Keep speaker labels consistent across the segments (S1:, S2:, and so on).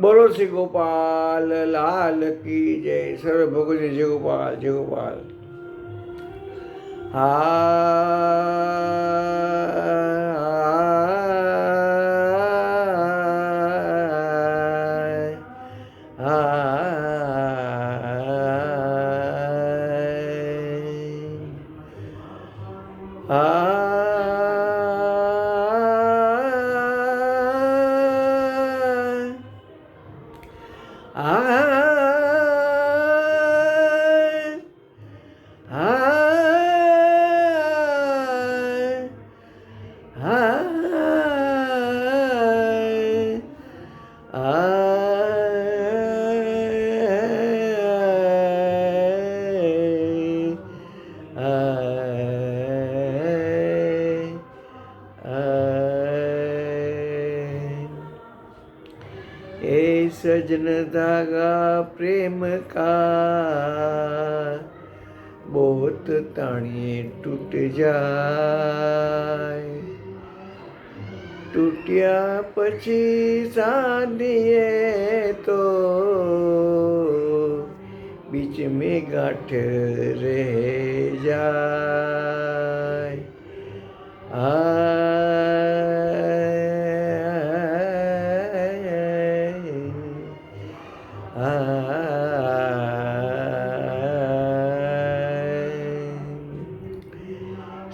S1: बोलो श्री गोपाल लाल की जय सर्व भोग जय गोपाल जय गोपाल हा Ah ए सजन धागा प्रेम का बहुत ताणिए टूट जाए। તૂટ્યા પછી સાંધીએ તો બીચ में ગાંઠ રહે જાય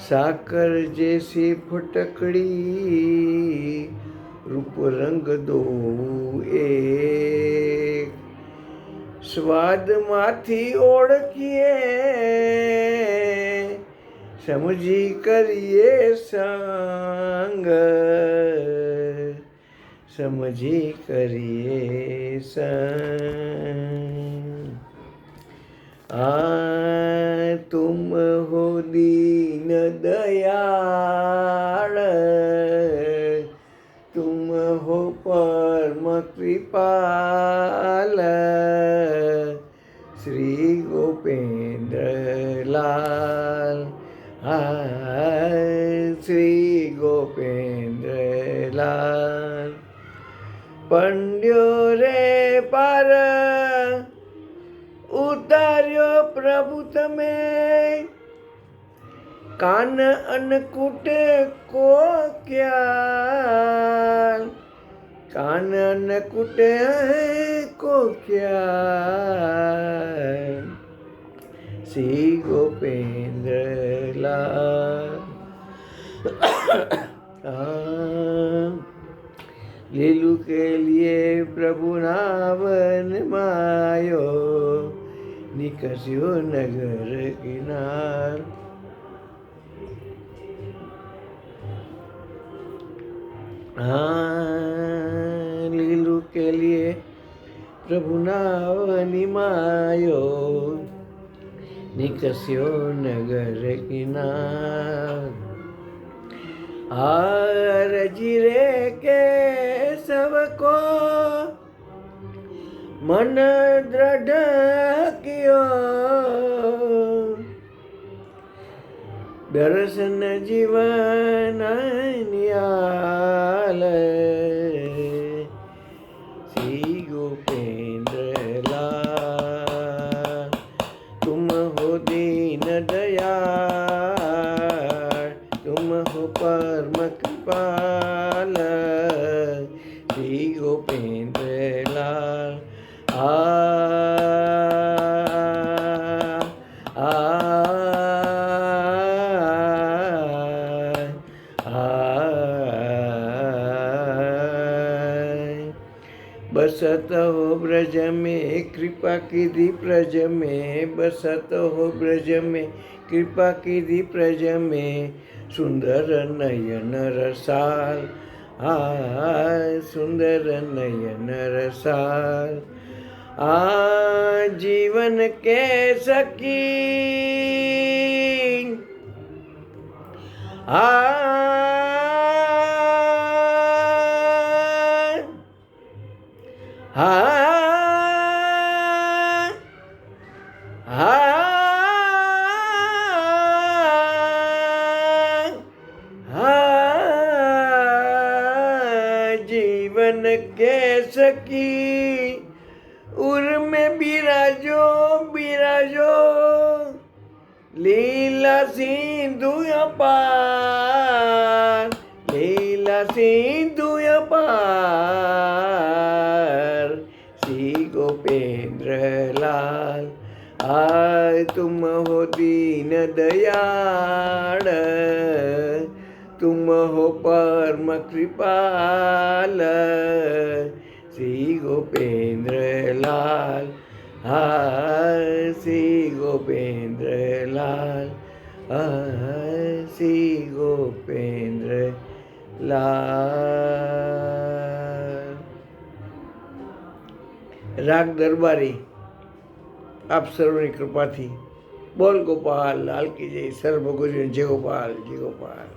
S1: સાકર જેસી ફટકડી રૂપ રંગ દો એક સ્વાદમાંથી ઓળખીએ સમજી કરીએ સંગ સમજી કરીએ સંગ આ તુમ હો દીન कृपाल। श्री गोपेंद्र लाल श्री गोपेंद्र लाल पंड्यो रे पर, उतार्यो प्रभु तमें। कान अनकुट को क्या? कानन कुट को क्या? सी गोपेंद्र लीलू के लिए प्रभु नावन मायो निकसियो नगर किनार। हाँ के लिए प्रभु नाव निमायो। निकस्यो नगर की आर जिरे के सबको मन दृढ़ दर्शन जीवन निया श्री बसत हो ब्रज में, कृपा कीधी प्रज में, बसत हो ब्रज में, कृपा कीधी प्रज में, सुंदर नयन रसाल आ सुंदर नयन रसाल आ जीवन के सकी आ हाँ जीवन के सकी उर्म बिराजो बिराजो। लीला सिंधु पार लीला सिंह गोपेंद्र लाल आय तुम हो दीन दयाल, तुम हो परम कृपाल। श्री गोपेंद्र लाल हाय श्री गोपेंद्र लाल हाय श्री गोपेंद्र लाल રાગ દરબારી આપ સર્વની કૃપાથી બોલ ગોપાલ લાલ કી જય સર્વ ભગવતી જય ગોપાલ જય ગોપાલ